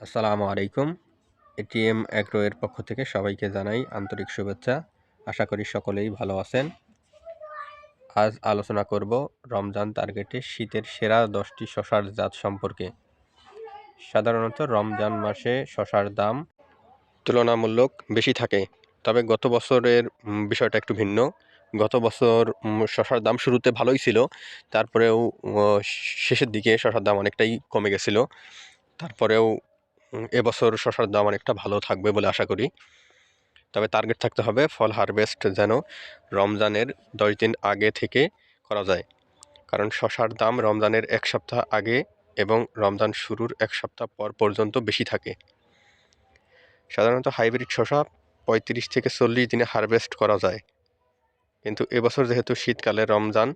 আসসালামু আলাইকুম। ATM agro এর পক্ষ থেকে সবাইকে জানাই আন্তরিক শুভেচ্ছা। আশা করি সকলেই ভালো আছেন। আজ আলোচনা করব রমজান টার্গেটে শীতের সেরা দশটি শশার জাত সম্পর্কে। সাধারণত রমজান মাসে শশার দাম তুলনামূলক বেশি থাকে। তবে গত বছরের বিষয়টা একটু ভিন্ন। গত বছর শশার দাম শুরুতে ভালোই ছিল। তারপরেও শেষের দিকে শশার দাম অনেকটাই কমে গেছিল। তারপরেও এবছর শশার দাম অনেকটা ভালো থাকবে বলে আশা করি। তবে টার্গেট থাকতে হবে ফল হারভেস্ট যেন রমজানের দশ দিন আগে থেকে করা যায়। কারণ শশার দাম রমজানের এক সপ্তাহ আগে এবং রমজান শুরুর এক সপ্তাহ পর পর্যন্ত বেশি থাকে। সাধারণত হাইব্রিড শশা পঁয়ত্রিশ থেকে চল্লিশ দিনে হারভেস্ট করা যায়। কিন্তু এবছর যেহেতু শীতকালে রমজান,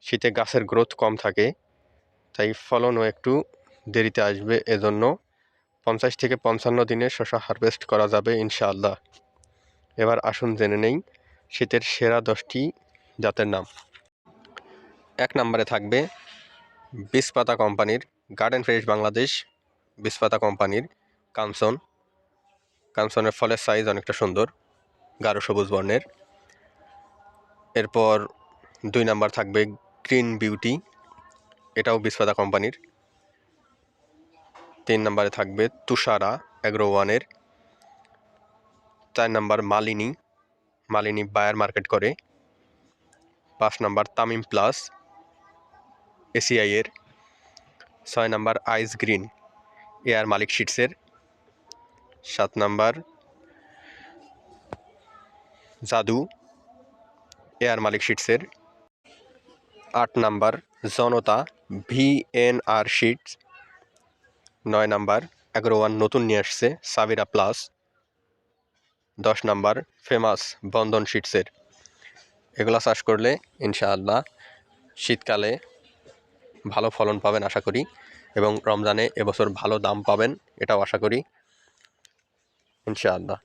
শীতে গাছের গ্রোথ কম থাকে, তাই ফলনও একটু দেরিতে আসবে এজন্য পঞ্চাশ থেকে পঞ্চান্ন দিনে শশা হারভেস্ট করা যাবে, ইনশাআল্লাহ। এবার আসুন জেনে নেই, শীতের সেরা দশটি জাতের নাম। এক নম্বরে থাকবে বিষপাতা কোম্পানির গার্ডেন ফ্রেশ বাংলাদেশ বিষপাতা কোম্পানির কাঞ্চন কাঞ্চনের ফলের সাইজ অনেকটা সুন্দর, গাঢ় সবুজ বর্ণের। এরপর দুই নাম্বার থাকবে গ্রিন বিউটি এটাও বিষপাতা কোম্পানির। তিন নম্বরে থাকবে তুষারা অ্যাগ্রো ওয়ানের। চার number Malini Malini Bayer market করে। পাঁচ নাম্বার তামিম প্লাস, এসিআই এর। ছয় নাম্বার আইস গ্রিন, এয়ার মালিক শিটসের সাত নাম্বার জাদু, এয়ার মালিক শিটসের আট নাম্বার জনতা, ভিএনআর শিটস। নয় নাম্বার, এগারো ওয়ান নতুন নিয়ে আসছে সাবিরা প্লাস। দশ নাম্বার, ফেমাস বন্ধন শিটসের। এগুলো চাষ করলে ইনশাআল্লাহ শীতকালে ভালো ফলন পাবেন আশা করি এবং রমজানে এবছর ভালো দাম পাবেন এটাও আশা করি ইনশাআল্লাহ।